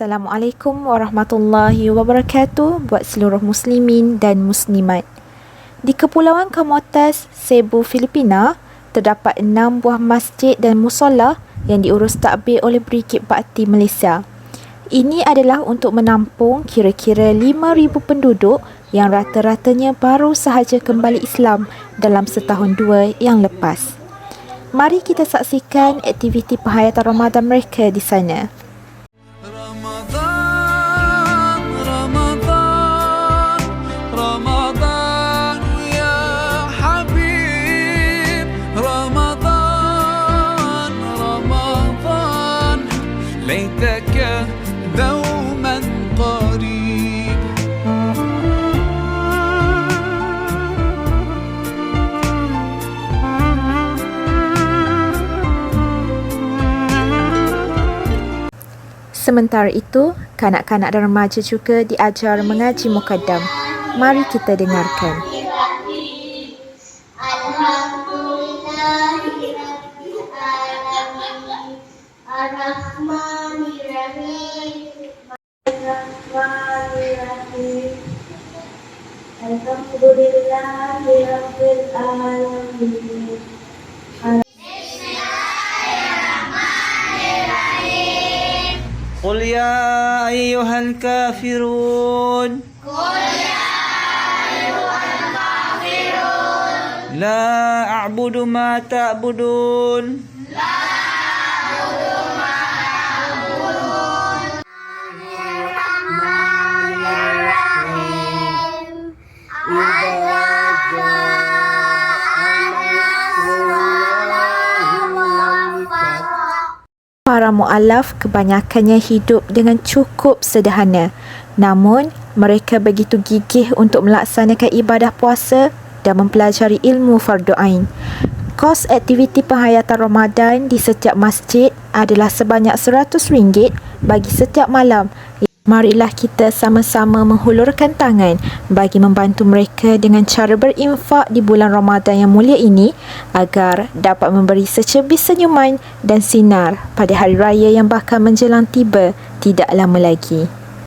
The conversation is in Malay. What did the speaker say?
Assalamualaikum warahmatullahi wabarakatuh buat seluruh muslimin dan muslimat. Di Kepulauan Camotes, Cebu, Filipina, terdapat enam buah masjid dan musola yang diurus takbir oleh Brigade Bakti Malaysia. Ini adalah untuk menampung kira-kira 5,000 penduduk yang rata-ratanya baru sahaja kembali Islam dalam setahun dua yang lepas. Mari kita saksikan aktiviti penghayatan Ramadan mereka di sana. ليتك دوما قريب Sementara itu, kanak-kanak dan remaja juga diajar mengaji mukaddam. Mari kita dengarkan. Alhamdulillahirrahmanirrahim. قل يا أيها الكافرون قل يا أيها الكافرون لا أعبد ما تعبدون Para mu'alaf kebanyakannya hidup dengan cukup sederhana. Namun, mereka begitu gigih untuk melaksanakan ibadah puasa dan mempelajari ilmu fardu ain. Kos aktiviti penghayatan Ramadan di setiap masjid adalah sebanyak RM100 bagi setiap malam. Marilah kita sama-sama menghulurkan tangan bagi membantu mereka dengan cara berinfak di bulan Ramadan yang mulia ini agar dapat memberi secebis senyuman dan sinar pada hari raya yang bakal menjelang tiba tidak lama lagi.